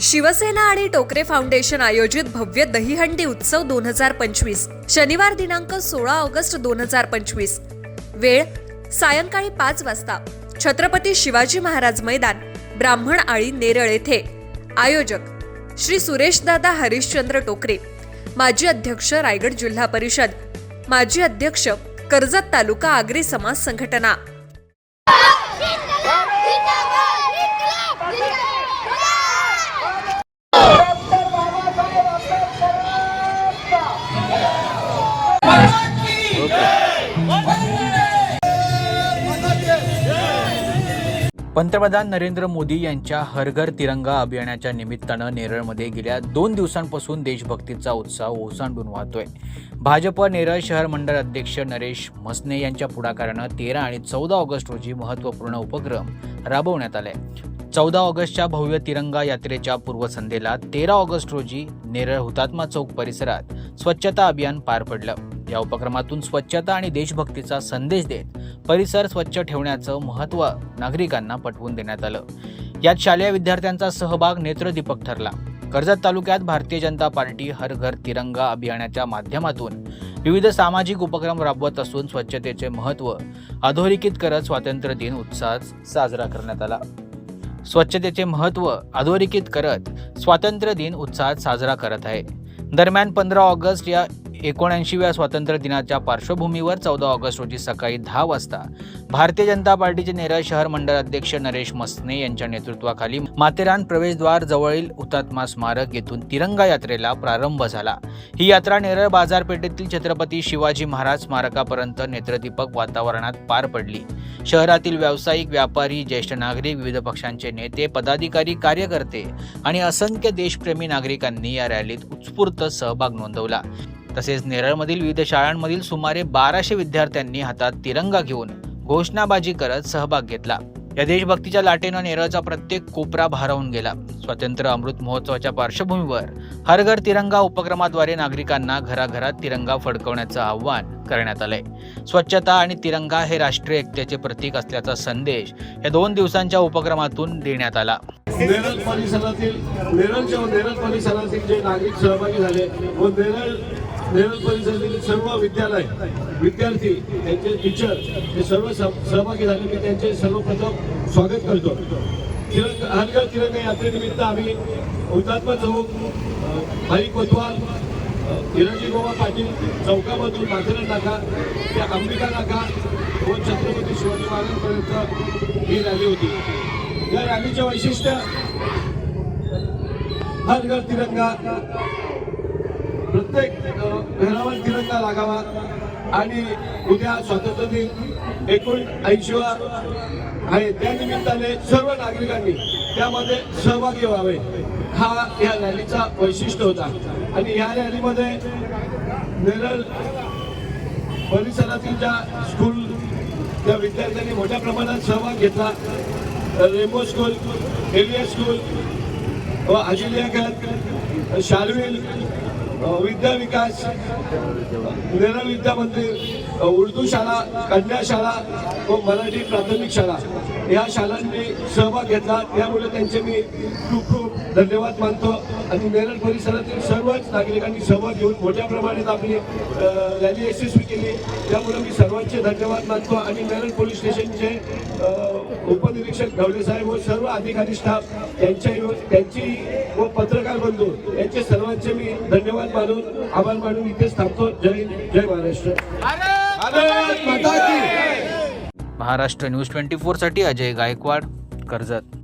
शिवसेना आणि टोकरे फाउंडेशन आयोजित भव्य दहीहंडी उत्सव दोन हजार पंचवीस शनिवार दिनांक सोळा ऑगस्ट दोन हजार पंचवीस. वेळ सायंकाळी पाच वाजता छत्रपती शिवाजी महाराज मैदान ब्राह्मण आळी नेरळ येथे. आयोजक श्री सुरेशदादा हरिश्चंद्र टोकरे माजी अध्यक्ष रायगड जिल्हा परिषद माजी अध्यक्ष कर्जत तालुका आगरी समाज संघटना. पंतप्रधान नरेंद्र मोदी यांच्या हरघर तिरंगा अभियानाच्या निमित्तानं नेरळमध्ये गेल्या दोन दिवसांपासून देशभक्तीचा उत्साह ओसांडून वाहतोय. भाजप नेरळ शहर मंडळ अध्यक्ष नरेश म्हसने यांच्या पुढाकारानं तेरा आणि चौदा ऑगस्ट रोजी महत्त्वपूर्ण उपक्रम राबवण्यात आले. चौदा ऑगस्टच्या भव्य तिरंगा यात्रेच्या पूर्वसंध्येला तेरा ऑगस्ट रोजी नेरळ हुतात्मा चौक परिसरात स्वच्छता अभियान पार पडलं. या उपक्रमातून स्वच्छता आणि देशभक्तीचा संदेश देत परिसर स्वच्छ ठेवण्याचं महत्त्व नागरिकांना पटवून देण्यात आलं. यात शालेय विद्यार्थ्यांचा सहभाग नेत्रदीपक ठरला. कर्जत तालुक्यात भारतीय जनता पार्टी हर घर तिरंगा अभियानाच्या माध्यमातून विविध सामाजिक उपक्रम राबवत असून स्वच्छतेचे महत्त्व अधोरेखित करत स्वातंत्र्य दिन उत्साहात साजरा करण्यात आला. स्वच्छतेचे महत्त्व अधोरेखित करत स्वातंत्र्य दिन उत्साहात साजरा करत आहे. दरम्यान पंधरा ऑगस्ट या एकोणऐंशीव्या स्वातंत्र्य दिनाच्या पार्श्वभूमीवर चौदा ऑगस्ट रोजी सकाळी दहा वाजता भारतीय जनता पार्टीचे नेरळ शहर मंडळ अध्यक्ष नरेश मसने यांच्या नेतृत्वाखाली माथेरान प्रवेशद्वार जवळील हुतात्मा स्मारक येथून तिरंगा यात्रेला प्रारंभ झाला. ही यात्रा नेरळ बाजारपेठेतील छत्रपती शिवाजी महाराज स्मारकापर्यंत नेत्रदीपक वातावरणात पार पडली. शहरातील व्यावसायिक व्यापारी ज्येष्ठ नागरिक विविध पक्षांचे नेते पदाधिकारी कार्यकर्ते आणि असंख्य देशप्रेमी नागरिकांनी या रॅलीत उत्स्फूर्त सहभाग नोंदवला. तसेच नेरळमधील विविध शाळांमधील सुमारे बाराशे विद्यार्थ्यांनी हातात तिरंगा घेऊन घोषणाबाजी करत सहभाग घेतला. या देशभक्तीच्या लाटेनं नेरळचा प्रत्येक कोपरा भारावून गेला. स्वातंत्र्य अमृत महोत्सवाच्या पार्श्वभूमीवर हर घर तिरंगा उपक्रमाद्वारे नागरिकांना घराघरात तिरंगा फडकवण्याचं आव्हान करण्यात आलंय. स्वच्छता आणि तिरंगा हे राष्ट्रीय एकतेचे प्रतीक असल्याचा संदेश या दोन दिवसांच्या उपक्रमातून देण्यात आला. नेरळ परिसरातील नेरळच्या नेरळ परिसरातील जे नागरिक सहभागी झाले व नेरळ नेरळ परिसरातील सर्व विद्यालय विद्यार्थी त्यांचे टीचर हे सर्व सहभागी झाले मी त्यांचे सर्वप्रथम स्वागत करतो. तिरंग हरघर तिरंग यात्रेनिमित्त आम्ही हुतात्मा चौक भाई कोतवाल अ, गोवा पाटील चौकामधून माथेरा नाका ते अंबिका नाका व छत्रपती शिवाजी महाराजांपर्यंत ही रॅली होती. या रॅलीचे वैशिष्ट्य हर घर तिरंगा प्रत्येक घरावर तिरंगा लागावा. आणि उद्या स्वातंत्र्य दिन एकूण ऐंशीवा आहे. त्या निमित्ताने सर्व नागरिकांनी त्यामध्ये सहभागी व्हावे. हा या रॅलीचा वैशिष्ट्य होता. आणि या रॅलीमध्ये नेरळ परिसरातील ज्या स्कूल त्या विद्यार्थ्यांनी मोठ्या प्रमाणात सहभाग घेतला. रेमो स्कूल एलिया स्कूल व अजिलिया घर शालविल विद्या विकास नेरळ विद्या मंदिर उर्दू शाळा कन्या शाळा व मराठी प्राथमिक शाळा. या शाळांनी सहभाग घेतला. त्यामुळे त्यांचे मी खूप खूप धन्यवाद मानतो. आणि नेरळ परिसरातील सर्वच नागरिकांनी सहभाग घेऊन मोठ्या प्रमाणात आपली रॅली यशस्वी केली. त्यामुळे मी सर्वांचे धन्यवाद मानतो. आणि नेरळ पोलीस स्टेशनचे उपनिरीक्षक ढवळे साहेब व सर्व अधिकारी स्टाफ यांच्या त्यांची व पत्रकार बंधू यांचे सर्वांचे मी धन्यवाद मानून आभार मानून इथेच थांबतो जय जय महाराष्ट्र. महाराष्ट्र न्यूज ट्वेंटी फोरसाठी अजय गायकवाड कर्जत.